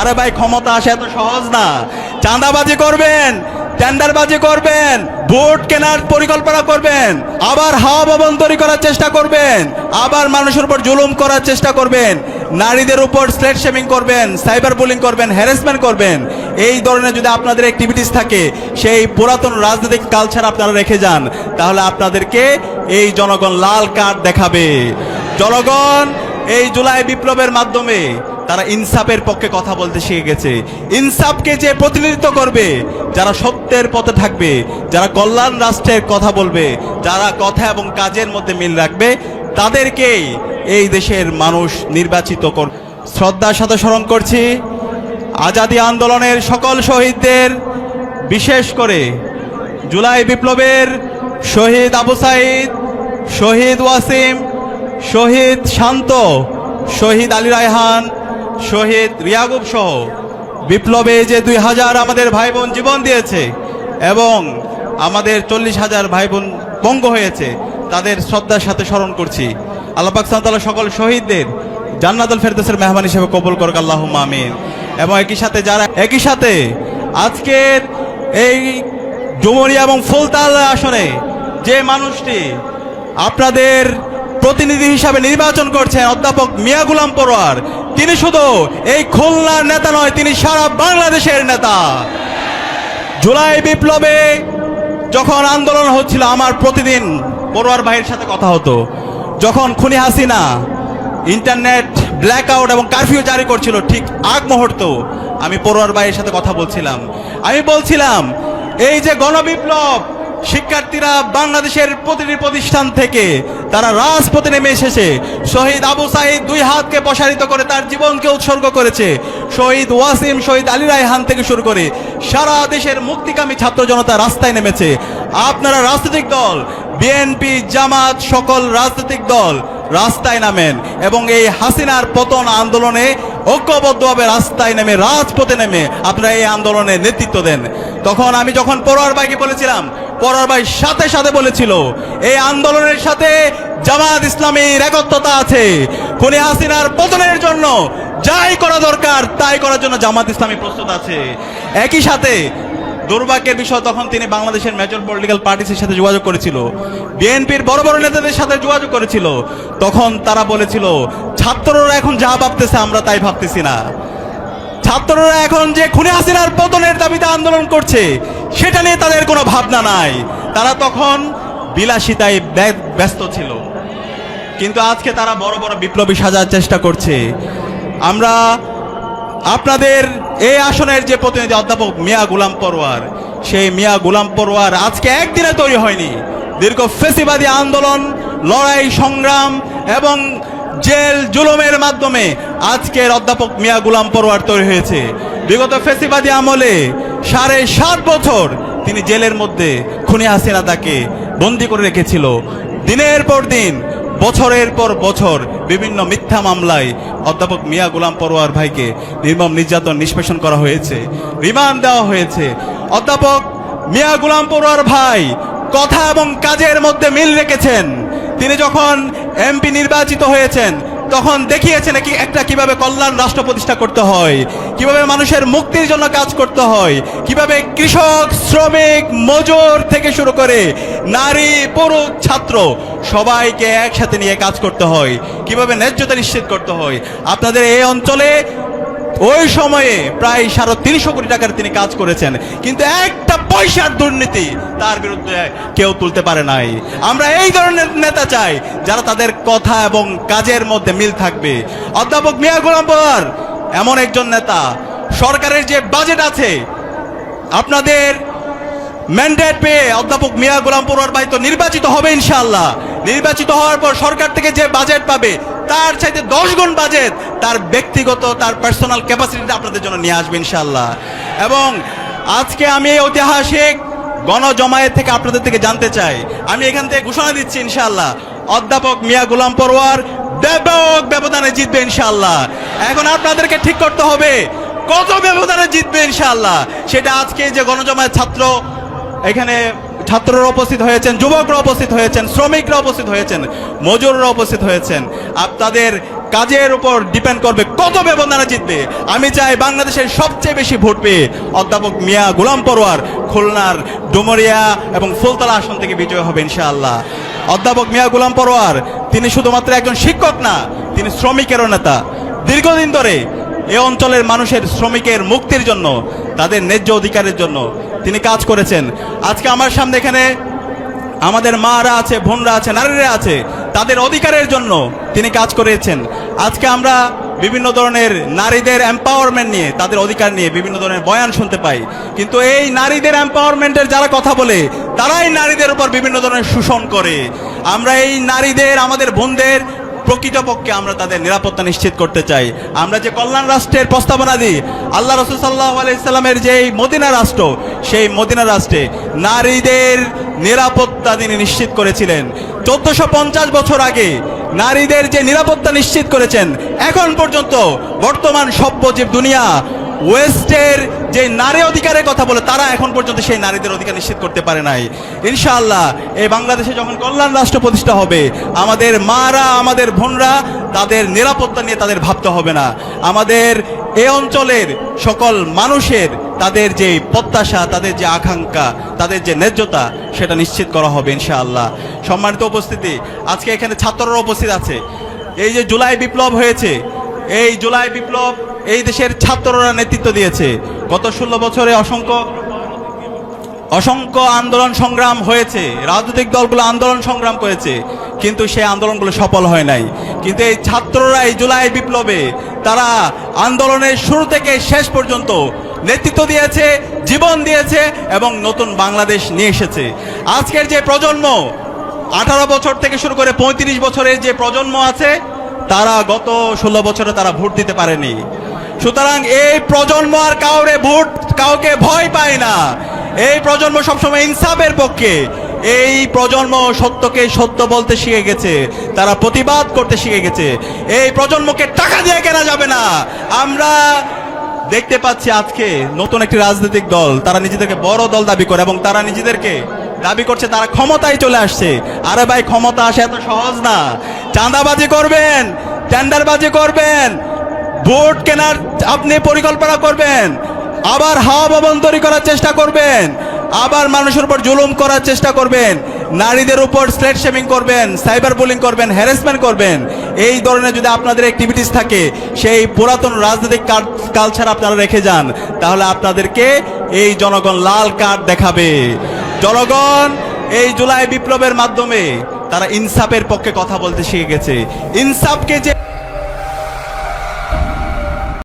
আরে ভাই, ক্ষমতা আসে এত সহজ না। চাঁদাবাজি করবেন, টেন্ডারবাজি করবেন, ভোট কেনার পরিকল্পনা করবেন, আবার হাওয়া ভবন তৈরি করার চেষ্টা করবেন, আবার মানুষের উপর জুলুম করার চেষ্টা করবেন, নারীদের উপর স্লেট শেমিং করবেন সাইবার বুলিং করবেন হ্যারাসমেন্ট করবেন। এই ধরনের যদি আপনাদের অ্যাক্টিভিটিস থাকে, সেই পুরাতন রাজনৈতিক কালচার আপনারা রেখে যান, তাহলে আপনাদেরকে এই জনগণ লাল কার্ড দেখাবে। জনগণ এই জুলাই বিপ্লবের মাধ্যমে তারা ইনসাফের পক্ষে কথা বলতে শিখে গেছে। ইনসাফকে যে প্রতিনিধিত্ব করবে, যারা সত্যের পথে থাকবে, যারা কল্যাণ রাষ্ট্রের কথা বলবে, যারা কথা এবং কাজের মধ্যে মিল রাখবে, তাদেরকেই এই দেশের মানুষ নির্বাচিত কর শ্রদ্ধার সাথে স্মরণ করছি, আজাদী আন্দোলনের সকল শহীদদের, বিশেষ করে জুলাই বিপ্লবের শহীদ আবু সাইদ, শহীদ ওয়াসিম, শহীদ শান্ত, শহীদ আলী রায়হান শহীদ রিয়াগুব সহ বিপ্লবে যে দুই হাজার আমাদের ভাই বোন জীবন দিয়েছে এবং আমাদের চল্লিশ হাজার ভাই বোন পঙ্গ হয়েছে, তাদের শ্রদ্ধার সাথে স্মরণ করছি। আল্লাহ পাক সাল্লাহ সকল শহীদদের জান্নাতুল ফেরদৌসের মেহমান হিসেবে কবুল করুক আল্লাহ আমিন। এবং একই সাথে যারা একই সাথে আজকের এই ডুমুরিয়া এবং ফুলতাল আসনে যে মানুষটি আপনাদের প্রতিনিধি হিসাবে নির্বাচন করছেন অধ্যাপক মিয়া গুলাম পরোয়ার তিনি শুধু এই খুলনার নেতা নয়, তিনি সারা বাংলাদেশের নেতা। জুলাই বিপ্লবে যখন আন্দোলন হচ্ছিল, আমার প্রতিদিন পড়ুয়ার ভাইয়ের সাথে কথা হতো। যখন খুনি হাসিনা ইন্টারনেট ব্ল্যাক আউট এবং কারফিউ জারি করছিল, ঠিক আগ মুহূর্ত আমি পড়ুয়ার ভাইয়ের সাথে কথা বলছিলাম। আমি বলছিলাম, এই যে গণবিপ্লব শিক্ষার্থীরা বাংলাদেশের প্রতিটি প্রতিষ্ঠান থেকে তারা রাজপথে নেমে এসেছে। শহীদ আবু সাইদ দুই হাতকে প্রসারিত করে তার জীবনকে উৎসর্গ করেছে। শহীদ ওয়াসিম, শহীদ আলী রায়হান থেকে শুরু করে সারা দেশের মুক্তিকামী ছাত্র জনতা রাস্তায় নেমেছে। আপনারা রাজনৈতিক দল, বিএনপি, জামাত, সকল রাজনৈতিক দল রাস্তায় নামেন এবং এই হাসিনার পতন আন্দোলনে ঐক্যবদ্ধভাবে রাস্তায় নেমে, রাজপথে নেমে আপনারা এই আন্দোলনে নেতৃত্ব দেন। তখন আমি যখন পরোয়ার ভাইকে বলেছিলাম পরোয়ার ভাই সাথে সাথে বলেছিল, এই আন্দোলনের সাথে জামাত ইসলামীর একত্রতা আছে। খুনি হাসিনার পতনের জন্য যাই করা দরকার, তাই করার জন্য জামাত ইসলামী প্রস্তুত আছে। একই সাথে দুর্ভাগ্যের বিষয়, তখন তিনি বাংলাদেশের মেজর পলিটিক্যাল পার্টিসের সাথে যোগাযোগ করেছিল। বিএনপির বড় বড় নেতাদের সাথে যোগাযোগ করেছিল। তখন তারা বলেছিল, ছাত্ররা এখন যা ভাবতেছে আমরা তাই ভাবতেছি না। ছাত্ররা এখন যে খুনে হাসিনার পতনের দাবিতে আন্দোলন করছে সেটা নিয়ে তাদের কোনো ভাবনা নাই। তারা তখন বিলাসিতায় ব্যস্ত ছিল। কিন্তু আজকে তারা বড় বড় বিপ্লবী সাজার চেষ্টা করছে। আমরা আপনাদের এই আসনের যে প্রতিনিধি অধ্যাপক মিয়া গুলাম পরোয়ার, সেই মিয়া গুলাম পরোয়ার আজকে একদিনে তৈরি হয়নি। দীর্ঘ ফেসিবাদী আন্দোলন, লড়াই, সংগ্রাম এবং জেল জুলুমের মাধ্যমে আজকের অধ্যাপক মিয়া গুলাম পরোয়ার তৈরি হয়েছে। বিগত ফেসিবাদী আমলে সাড়ে সাত বছর তিনি জেলের মধ্যে খুনি হাসিনা তাকে বন্দি করে রেখেছিল। দিনের পর দিন, বছরের পর বছর বিভিন্ন মিথ্যা মামলায় অধ্যাপক মিয়া গোলাম পরোয়ার ভাইকে নির্মম নির্যাতন নিষ্পেষণ করা হয়েছে, রিমান্ড দেওয়া হয়েছে। অধ্যাপক মিয়া গোলাম পরোয়ার ভাই কথা এবং কাজের মধ্যে মিল রেখেছেন। তিনি যখন এমপি নির্বাচিত হয়েছেন, তখন দেখিয়েছেন কি একটা কীভাবে কল্যাণ রাষ্ট্র প্রতিষ্ঠা করতে হয়। কীভাবে মানুষের মুক্তির জন্য কাজ করতে হয়? কীভাবে কৃষক, শ্রমিক, মজুর থেকে শুরু করে নারী, পুরুষ, ছাত্র সবাইকে একসাথে নিয়ে কাজ করতে হয়? কীভাবে ন্যায্যতা নিশ্চিত করতে হয়? আপনাদের এই অঞ্চলে ওই সময়ে প্রায় সাড়ে তিনশো কোটি টাকার তিনি কাজ করেছেন। কিন্তু একটা পয়সার দুর্নীতি তার বিরুদ্ধে কেউ তুলতে পারে নাই। আমরা এই ধরনের নেতা চাই যারা তাদের কথা এবং কাজের মধ্যে মিল থাকবে। অধ্যাপক মিয়া গোলাম এমন একজন নেতা, সরকারের যে বাজেট আছে, আপনাদের ম্যান্ডেট পেয়ে অধ্যাপক মিয়া গোলাম পড়ুয়ার তো নির্বাচিত হবে ইনশাআল্লাহ। নির্বাচিত হওয়ার পর সরকার থেকে যে বাজেট পাবে, তার চাইতে দশ গুণ বাজেট তার ব্যক্তিগত, তার পার্সোনাল ক্যাপাসিটিতে আপনাদের জন্য নিয়ে আসবে ইনশাআল্লাহ। এবং আজকে আমি ঐতিহাসিক গণজমায়েত থেকে আপনাদের থেকে জানতে চাই। আমি এখান থেকে ঘোষণা দিচ্ছি ইনশাআল্লাহ। অধ্যাপক মিয়া গোলাম পরোয়ার ব্যাপক ব্যবধানে জিতবে ইনশাল্লাহ এখন আপনাদেরকে ঠিক করতে হবে, কত ব্যবধানে জিতবে ইনশাল্লাহ সেটা আজকে যে গণজমায়েত ছাত্র, এখানে ছাত্ররা উপস্থিত হয়েছেন, যুবকরা উপস্থিত হয়েছেন, শ্রমিকরা উপস্থিত হয়েছেন, মজুররা উপস্থিত হয়েছেন। আপনাদের কাজের উপর ডিপেন্ড করবে কত ব্যবধানে জিতবে। আমি চাই বাংলাদেশের সবচেয়ে বেশি ভোট পেয়ে অধ্যাপক মিয়া গোলাম পরোয়ার খুলনার ডুমরিয়া এবং ফুলতলা আসন থেকে বিজয় হবে ইনশাআল্লাহ। অধ্যাপক মিয়া গোলাম পরোয়ার তিনি শুধুমাত্র একজন শিক্ষক না, তিনি শ্রমিকেরও নেতা। দীর্ঘদিন ধরে এ অঞ্চলের মানুষের শ্রমিকের মুক্তির জন্য, তাদের ন্যায্য অধিকারের জন্য তিনি কাজ করেছেন। আজকে আমার সামনে এখানে আমাদের মারা আছে, বোনরা আছে, নারীরা আছে, তাদের অধিকারের জন্য তিনি কাজ করেছেন। আজকে আমরা বিভিন্ন ধরনের নারীদের এম্পাওয়ারমেন্ট নিয়ে, তাদের অধিকার নিয়ে বিভিন্ন ধরনের বয়ান শুনতে পাই। কিন্তু এই নারীদের এম্পাওয়ারমেন্টের যারা কথা বলে, তারাই নারীদের উপর বিভিন্ন ধরনের শোষণ করে। আমরা এই নারীদের, আমাদের বোনদের প্রকৃতপক্ষে আমরা তাদের নিরাপত্তা নিশ্চিত করতে চাই। আমরা যে কল্যাণ রাষ্ট্রের প্রস্তাবনা দিই আল্লাহ রসুল সাল্লাহ আলাইসাল্লামের যে মদিনা রাষ্ট্র, সেই মদিনা রাষ্ট্রে নারীদের নিরাপত্তা তিনি নিশ্চিত করেছিলেন। চোদ্দশো পঞ্চাশ বছর আগে নারীদের যে নিরাপত্তা নিশ্চিত করেছেন, এখন পর্যন্ত বর্তমান সভ্যজীব দুনিয়া ওয়েস্টের যে নারী অধিকারের কথা বলে, তারা এখন পর্যন্ত সেই নারীদের অধিকার নিশ্চিত করতে পারে নাই। ইনশাআল্লাহ, এই বাংলাদেশে যখন কল্যাণ রাষ্ট্র প্রতিষ্ঠা হবে, আমাদের মারা, আমাদের বোনরা তাদের নিরাপত্তা নিয়ে তাদের ভাবতে হবে না। আমাদের এ অঞ্চলের সকল মানুষের তাদের যে প্রত্যাশা, তাদের যে আকাঙ্ক্ষা, তাদের যে ন্যায্যতা, সেটা নিশ্চিত করা হবে ইনশাআল্লাহ। সম্মানিত উপস্থিতি, আজকে এখানে ছাত্ররা উপস্থিত আছে। এই যে জুলাই বিপ্লব হয়েছে, এই জুলাই বিপ্লব এই দেশের ছাত্ররা নেতৃত্ব দিয়েছে। গত ষোলো বছরে অসংখ্য অসংখ্য আন্দোলন সংগ্রাম হয়েছে, রাজনৈতিক দলগুলো আন্দোলন সংগ্রাম করেছে, কিন্তু সেই আন্দোলনগুলো সফল হয় নাই। কিন্তু এই ছাত্ররা এই জুলাই বিপ্লবে তারা আন্দোলনের শুরু থেকে শেষ পর্যন্ত নেতৃত্ব দিয়েছে, জীবন দিয়েছে এবং নতুন বাংলাদেশ নিয়ে এসেছে। আজকের যে প্রজন্ম, আঠারো বছর থেকে শুরু করে পঁয়ত্রিশ বছরের যে প্রজন্ম আছে, তারা গত ষোলো বছরে তারা ভোট দিতে পারেনি। সুতরাং এই প্রজন্ম আর কাউরে ভোট, কাউকে ভয় পায় না। এই প্রজন্ম সবসময় ইনসাফের পক্ষে। এই প্রজন্ম সত্যকে সত্য বলতে শিখে গেছে, তারা প্রতিবাদ করতে শিখে গেছে। এই প্রজন্মকে টাকা দিয়ে কেনা যাবে না। আমরা দেখতে পাচ্ছি আজকে নতুন একটি রাজনৈতিক দল। তারা নিজেদেরকে বড় দল দাবি করে এবং তারা নিজেদেরকে দাবি করছে, তারা ক্ষমতায় চলে আসছে। আরে ভাই, ক্ষমতা আসে এত সহজ না। চাঁদাবাজি করবেন, টেন্ডারবাজি করবেন, ভোট কেনার আপনি পরিকল্পনা করবেন, আবার হাওয়া ভবন তৈরি করার চেষ্টা করবেন, আবার মানুষের উপর জুলুম করার চেষ্টা করবেন। নারীদের উপর স্লেট শেমিং করবেন, সাইবার বুলিং করবেন হ্যারাসমেন্ট করবেন। এই ধরনের যদি আপনাদের অ্যাক্টিভিটিস থাকে, সেই পুরাতন রাজনৈতিক কালচার আপনারা রেখে যান, তাহলে আপনাদেরকে এই জনগণ লাল কার্ড দেখাবে। জনগণ, এই জুলাই বিপ্লবের মাধ্যমে তারা ইনসাফের পক্ষে কথা বলতে শিখে গেছে। ইনসাফকে যে